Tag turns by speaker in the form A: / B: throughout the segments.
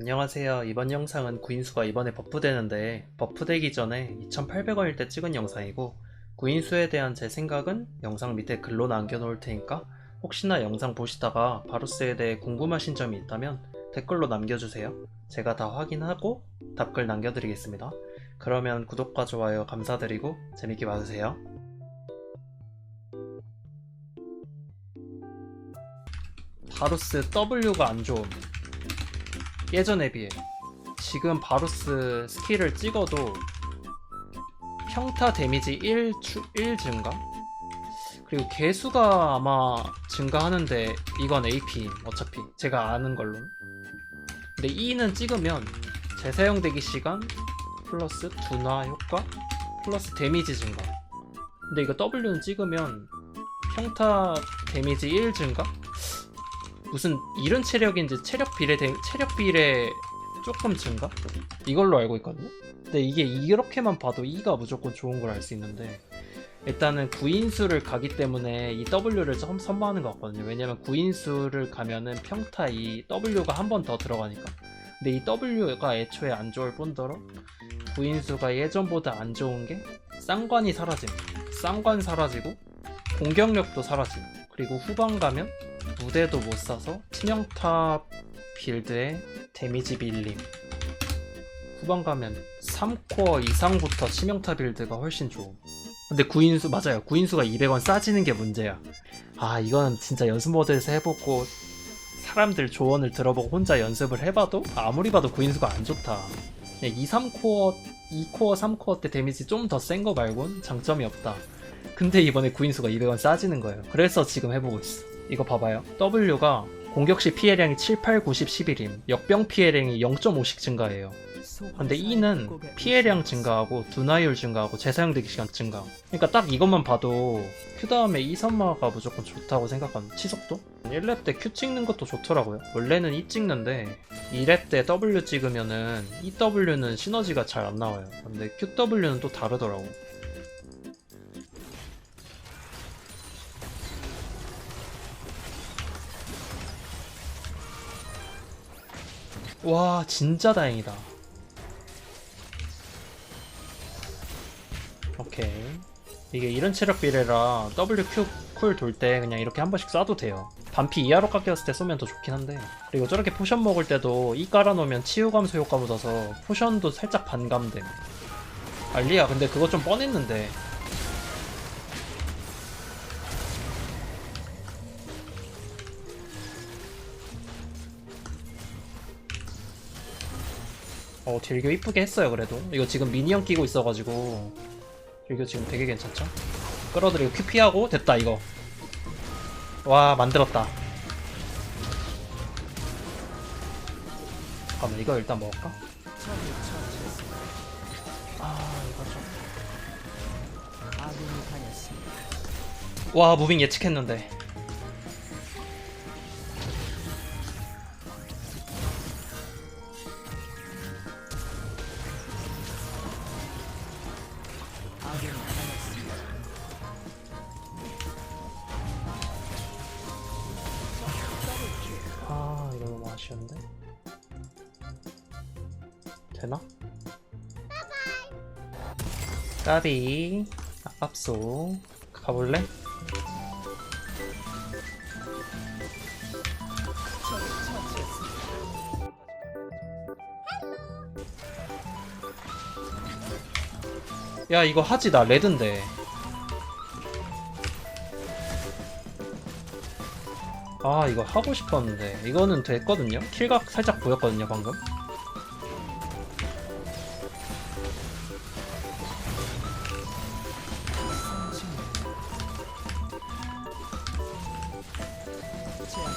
A: 안녕하세요. 이번 영상은 구인수가 이번에 버프되는데 버프되기 전에 2800원일 때 찍은 영상이고 구인수에 대한 제 생각은 영상 밑에 글로 남겨놓을 테니까 혹시나 영상 보시다가 바루스에 대해 궁금하신 점이 있다면 댓글로 남겨주세요. 제가 다 확인하고 답글 남겨드리겠습니다. 그러면 구독과 좋아요 감사드리고 재밌게 봐주세요. 바루스 W가 안 좋음. 예전에 비해 지금 바루스 스킬을 찍어도 평타 데미지 1, 주, 1 증가? 그리고 개수가 아마 증가하는데 이건 AP 어차피 제가 아는 걸로 근데 2는 찍으면 재사용되기 시간 플러스 둔화 효과 플러스 데미지 증가 근데 이거 W는 찍으면 평타 데미지 1 증가? 무슨 이른 체력인지 체력 비례 대- 체력 비례 조금 증가? 이걸로 알고 있거든요. 근데 이게 이렇게만 봐도 E가 무조건 좋은 걸 알 수 있는데 일단은 구인수를 가기 때문에 이 W를 좀 선호하는 것 같거든요. 왜냐면 구인수를 가면은 평타 이 W가 한 번 더 들어가니까. 근데 이 W가 애초에 안 좋을 뿐더러 구인수가 예전보다 안 좋은 게 쌍관이 사라짐. 쌍관 사라지고 공격력도 사라짐. 그리고 후반 가면 무대도 못 사서 치명타 빌드에 데미지 빌림. 후반 가면 3코어 이상부터 치명타 빌드가 훨씬 좋음. 근데 구인수 맞아요. 구인수가 200원 싸지는 게 문제야. 아 이거는 진짜 연습 모드에서 해보고 사람들 조언을 들어보고 혼자 연습을 해봐도 아무리 봐도 구인수가 안 좋다. 그냥 2, 3코어 2코어 3코어 때 데미지 좀 더 센 거 말곤 장점이 없다. 근데 이번에 구인수가 200원 싸지는 거예요. 그래서 지금 해보고 있어 이거 봐봐요. W가 공격 시 피해량이 7, 8, 90, 11임. 역병 피해량이 0.5씩 증가해요. 근데 E는 피해량 증가하고 둔화율 증가하고 재사용되기 시간 증가. 그러니까 딱 이것만 봐도 Q 다음에 E 선마가 무조건 좋다고 생각하는 치속도? 1렙 때 Q 찍는 것도 좋더라고요. 원래는 E 찍는데 2렙 때 W 찍으면은 EW는 시너지가 잘 안 나와요. 근데 QW는 또 다르더라고. 와 진짜 다행이다. 오케이. 이게 이런 체력 비례라 WQ 쿨 돌 때 그냥 이렇게 한 번씩 쏴도 돼요. 반피 이하로 깎였을 때 쏘면 더 좋긴 한데. 그리고 저렇게 포션 먹을 때도 이 깔아놓으면 치유 감소 효과 묻어서 포션도 살짝 반감됨. 알리야 근데 그거 좀 뻔했는데 어 딜교 이쁘게 했어요 그래도. 이거 지금 미니언 끼고 있어가지고 딜교 지금 되게 괜찮죠? 끌어들이고 큐 피하고 됐다 이거. 와 만들었다. 잠깐만 이거 일단 먹을까? 아 이거 좀와 무빙 예측했는데 아 이거 너무 아쉬운데 되나? 까비 압소 가볼래? 야 이거 하지 나 레드인데. 아 이거 하고 싶었는데. 이거는 됐거든요? 킬각 살짝 보였거든요 방금?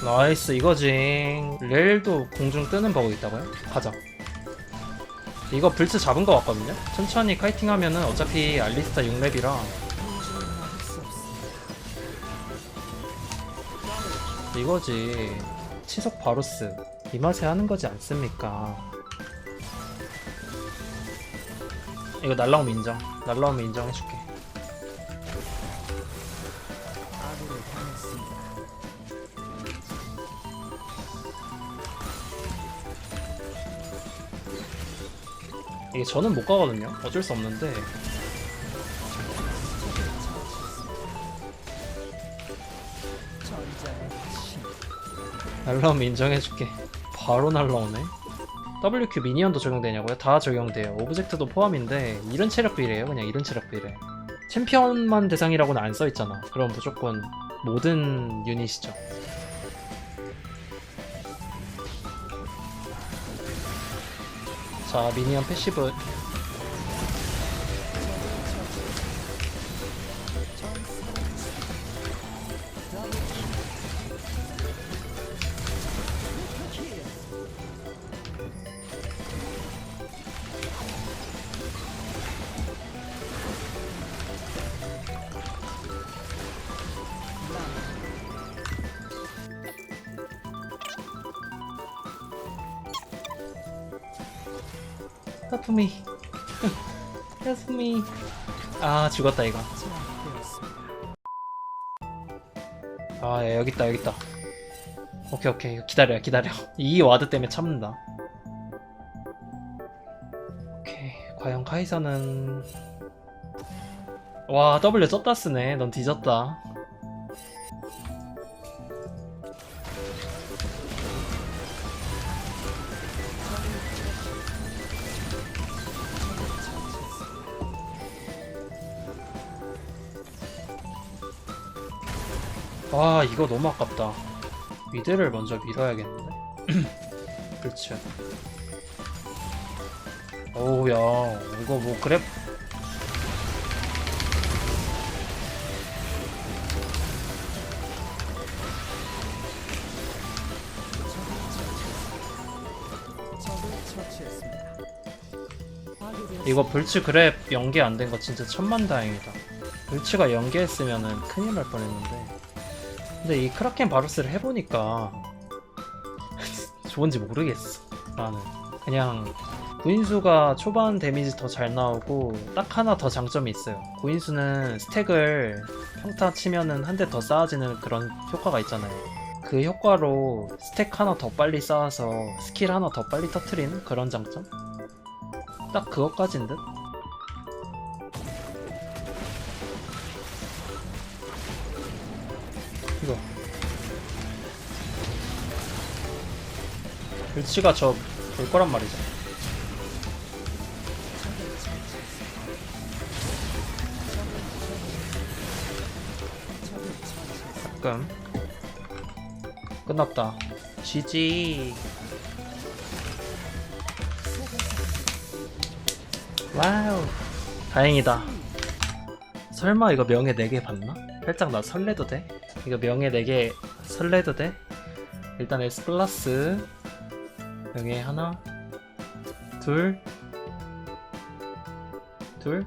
A: 나이스 이거지. 렐도 공중 뜨는 버그 있다고요? 가자 이거 불츠 잡은 거 같거든요? 천천히 카이팅 하면은 어차피 알리스타 6렙이라. 이거지. 치석 바루스. 이 맛에 하는 거지 않습니까? 이거 날라오면 인정. 날라오면 인정해줄게 이게 저는 못 가거든요. 어쩔 수 없는데. 날라오면 인정해줄게. 바로 날라오네. WQ 미니언도 적용되냐고요? 다 적용돼요. 오브젝트도 포함인데 이런 체력 비례예요. 그냥 이런 체력 비례. 챔피언만 대상이라고는 안 써있잖아. 그럼 무조건 모든 유닛이죠. 자, 미니언 패시브. 하프미. 하프미. 아, 죽었다, 이거. 아, 야, 여기 있다, 여기 있다. 오케이, 오케이. 기다려, 기다려. 이 와드 때문에 참는다. 오케이. 과연 카이사는. 와, W 쪘다 쓰네. 넌 뒤졌다. 와, 이거 너무 아깝다. 미드를 먼저 밀어야겠는데? 그렇죠. 오우, 야. 이거 뭐, 그래. 이거 불츠 그랩 연계 안 된 거 진짜 천만다행이다. 불츠가 연계했으면은 큰일 날 뻔했는데. 근데 이 크라켄 바루스를 해보니까 좋은지 모르겠어. 나는 그냥 구인수가 초반 데미지 더 잘 나오고 딱 하나 더 장점이 있어요. 구인수는 스택을 평타 치면은 한 대 더 쌓아지는 그런 효과가 있잖아요. 그 효과로 스택 하나 더 빨리 쌓아서 스킬 하나 더 빨리 터트리는 그런 장점? 딱 그것까진 듯? 이거. 글치가 저 볼 거란 말이죠. 가끔. 끝났다. GG 와우. 다행이다 설마 이거 명예 4개 받나? 살짝 나 설레도 돼? 이거 명예 4개 설레도 돼? 일단 S 플러스 명예 하나 둘 둘? 둘?